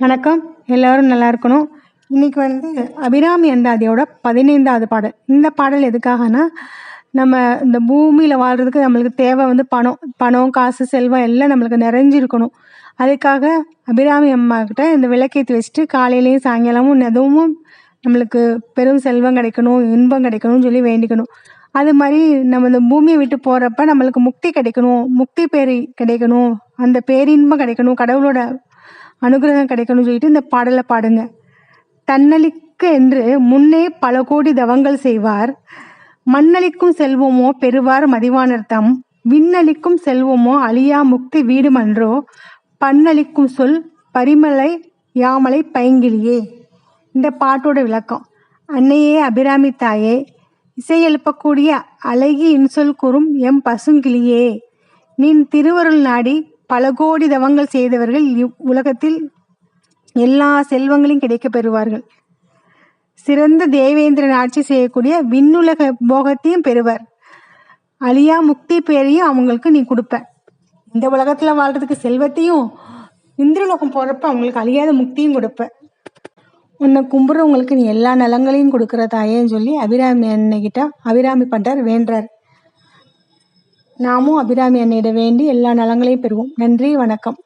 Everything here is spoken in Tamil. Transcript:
வணக்கம். எல்லாரும் நல்லா இருக்கணும். இன்றைக்கி வந்து அபிராமி அந்தாதியோட பதினைந்தாவது பாடல். இந்த பாடல் எதுக்காகனா நம்ம இந்த பூமியில் வாழ்கிறதுக்கு நம்மளுக்கு தேவை வந்து பணம். பணம் காசு செல்வம் எல்லாம் நம்மளுக்கு நிறைஞ்சிருக்கணும். அதுக்காக அபிராமி அம்மா கிட்ட இந்த விளக்கேற்றி வச்சுட்டு காலையிலையும் சாயங்காலமும் எதுவும் நம்மளுக்கு பெரும் செல்வம் கிடைக்கணும் இன்பம் கிடைக்கணும்னு சொல்லி வேண்டிக்கணும். அது மாதிரி நம்ம இந்த பூமியை விட்டு போகிறப்ப நம்மளுக்கு முக்தி கிடைக்கணும் முக்தி பேரி கிடைக்கணும் அந்த பேரின்பம் கிடைக்கணும் கடவுளோட அனுகிரகம் கிடைக்கணும்னு சொல்லிட்டு இந்த பாடலை பாடுங்க. தன்னலிக்க என்று முன்னே பல கோடி தவங்கள் செய்வார். மண்ணளிக்கும் செல்வமோ பெறுவார் மதிவானர்த்தம். விண்ணளிக்கும் செல்வமோ அழியா முக்தி வீடுமன்றோ பண்ணளிக்கும் சொல் பரிமலை யாமலை பைங்கிலியே. இந்த பாட்டோட விளக்கம். அன்னையே அபிராமி தாயே இசை எழுப்பக்கூடிய அழகி இன்சொல் கூறும் எம் பசுங்கிளியே. நின் திருவருள் நாடி பல கோடி தவங்கள் செய்தவர்கள் உலகத்தில் எல்லா செல்வங்களையும் கிடைக்கப் பெறுவார்கள். சிறந்த தேவேந்திரன் ஆட்சி செய்யக்கூடிய விண்ணுலக போகத்தையும் பெறுவர். அழியா முக்தி பேரையும் அவங்களுக்கு நீ கொடுப்ப. இந்த உலகத்துல வாழ்றதுக்கு செல்வத்தையும் இந்திரலோகம் போறப்ப அவங்களுக்கு அழியாத முக்தியும் கொடுப்ப. உன்னை கும்புறவங்களுக்கு நீ எல்லா நலங்களையும் கொடுக்குற தாயேன்னு சொல்லி அபிராமி அன்னைகிட்ட அபிராமி பண்றார் வேண்டார் நாமும் அபிராமி அன்னையிட வேண்டி எல்லா நலங்களையும் பெறுவோம். நன்றி வணக்கம்.